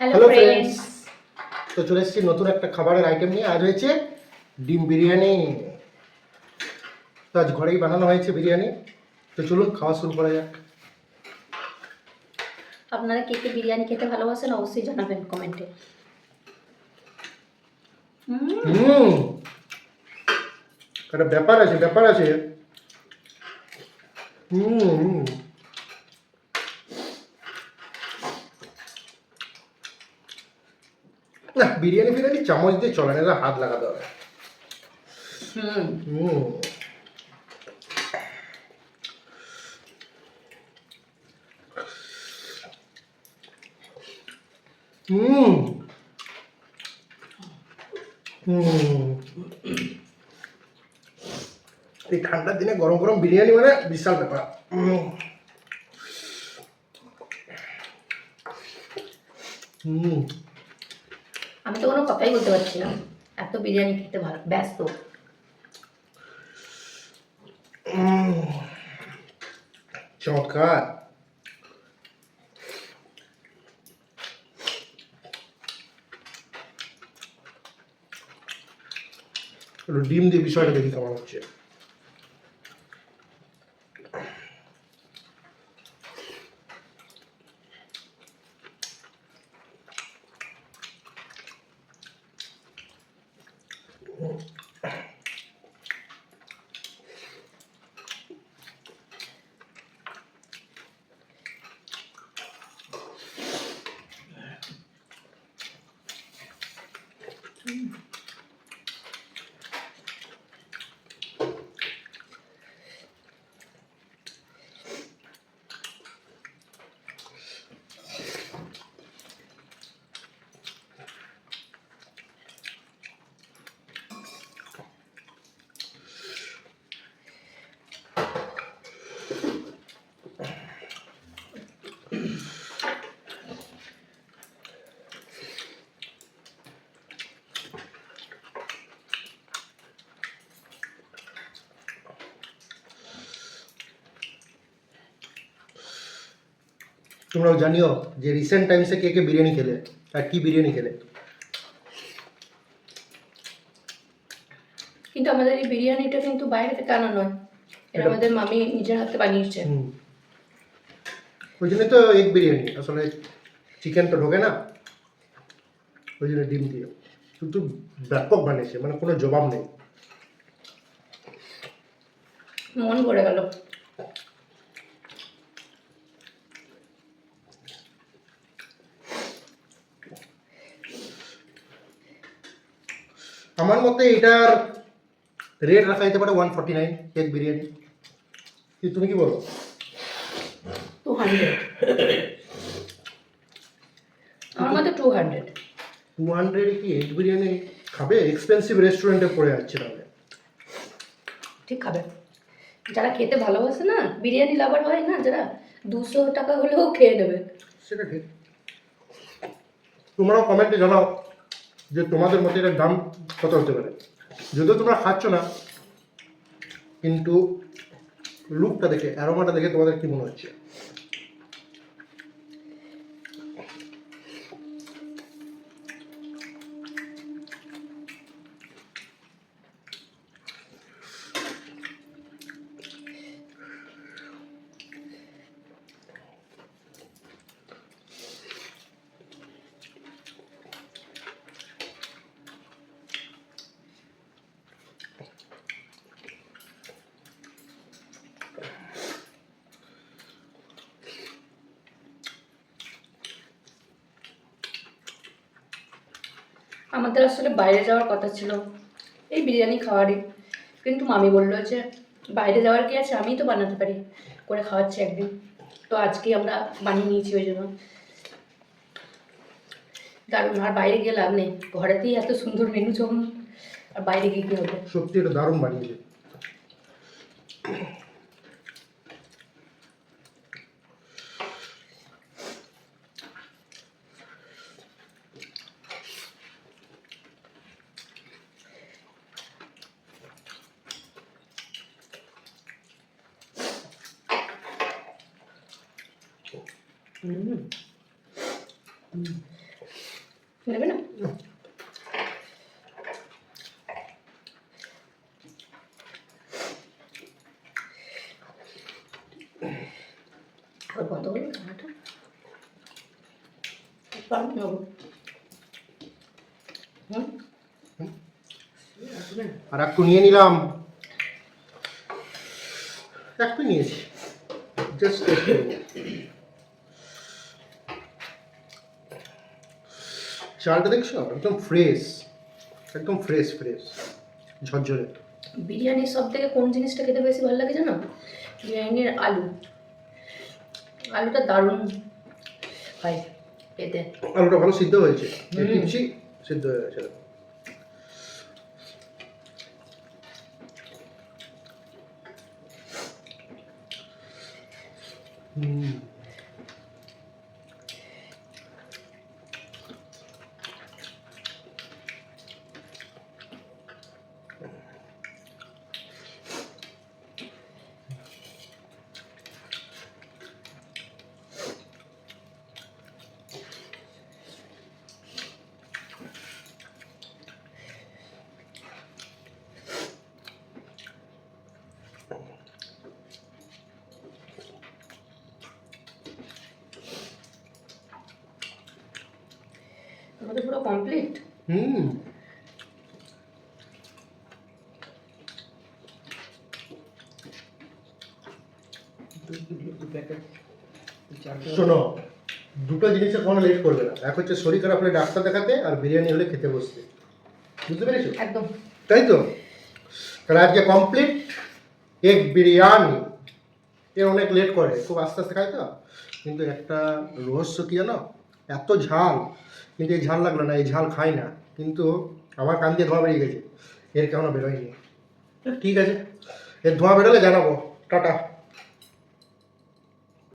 Hello friends তো চলে এসেছি নতুন একটা খাবারের আইটেম নিয়ে। আজ হয়েছে ডিম বিরিয়ানি। তো আজ ঘরেই বানানো হয়েছে বিরিয়ানি। তো চলুন খাওয়া শুরু করা যাক। আপনারা কে কে বিরিয়ানি খেতে ভালোবাসেন অবশ্যই জানাবেন কমেন্টে। হুম। একটা ব্যাপার আছে ব্যাপার আছে। হুম হুম। না বিরিয়ানি ফিরিয়ানি চামচ দিয়ে চলে না হাত লাগাতে হবে। হুম। হুম। হুম। হুম। এই ঠান্ডার দিনে গরম গরম বিরিয়ানি মানে বিশাল ব্যাপার। হুম। আমি তো কোনো কথাই বলতে পারছি না। এত বিরিয়ানি খেতে ভালো, ব্যস্ত। চমৎকার। ডিম দিয়ে বিষয়টা দেখি কেমন হচ্ছে। Mm. তোমরাও জানিও যে রিসেন্ট টাইমসে কে কে বিরিয়ানি খেলে আর কি বিরিয়ানি খেলে? কিন্তু আমাদের এই বিরিয়ানিটা কিন্তু বাইরে থেকে আনা নয়। এটা আমাদের মামি নিজের হাতে বানিয়েছে। ওই জন্য তো এগ বিরিয়ানি। আসলে চিকেন তো ঢোকে না। ওই জন্য ডিম দিয়ে। কিন্তু ব্যাপক বানিয়েছে মানে কোনো জবাব নেই। মন ভরে গেল। আমার মতে এটার রেট রাখা যেতে পারে one forty nine egg biryani. কি তুমি কি বলো? টু হান্ড্রেড আমার মতে টু হান্ড্রেড টু হান্ড্রেডে কি এগ বিরিয়ানি খাবে? এক্সপেন্সিভ রেস্টুরেন্টে পড়ে যাচ্ছে তাহলে। ঠিক খাবে। যারা খেতে ভালোবাসে না বিরিয়ানি লাভার হয় না যারা দুশো টাকা হলেও খেয়ে নেবে। সেটা ঠিক। তোমরাও কমেন্টে জানাও। যে তোমাদের মধ্যে এটার দাম কত হতে পারে। যদিও তোমরা খাচ্ছ না, কিন্তু লুকটা দেখে অ্যারোমাটা দেখে তোমাদের কি মনে হচ্ছে? আমাদের আসলে বাইরে যাওয়ার কথা ছিল। এই বিরিয়ানি খাওয়ারই। কিন্তু মামি বলল যে, বাইরে যাওয়ার কি আছে? আমিই তো বানাতে পারি। করে খাওয়াচ্ছি একদিন। তো আজকেই আমরা বানিয়ে নিয়েছি ওই জন্য। দারুণ। আর বাইরে গিয়ে লাভ নেই। ঘরেতেই এত সুন্দর মেনু চলুন আর বাইরে গিয়ে কী হবে? সত্যি এটা দারুণ বানিয়েছে নেবে না আর বন্ধ করবে খানাটা পারব নেব আর একটু নিয়ে নিলাম একটু নিয়েছি জাস্ট চালটা দেখছ? একদম ফ্রেশ একদম ফ্রেশ ফ্রেশ ঝরঝরে। বিরিয়ানির সব থেকে কোন জিনিসটা খেতে বেশি ভালো লাগে জানো? বিরিয়ানির আলু। আলুটা দারুণ। হয় এতে আলুটা ভালো সিদ্ধ হয়েছে। দিচ্ছি সিদ্ধ হয়ে গেছে। হুম। আমাদের পুরো কমপ্লিট হুম। শোনো দুটো জিনিসে কোনো লেট করবে না। এক হচ্ছে শরীর খারাপ হলে ডাক্তার দেখাতে আর বিরিয়ানি হলে খেতে বসতে। বুঝতে পেরেছ? একদম। তাই তো? তাহলে আজকে কমপ্লিট এগ বিরিয়ানি। এর অনেক লেট করে খুব আস্তে আস্তে খায় তো। কিন্তু একটা রহস্য কি জানো? এত ঝাল কিন্তু এই ঝাল লাগল না, এই ঝাল খাই না। কিন্তু আমার কান দিয়ে ধোঁয়া বেরিয়ে গেছে, এর কেমন বেরোয়নি? ঠিক আছে, এর ধোঁয়া বেরোলে জানাব, টাটা।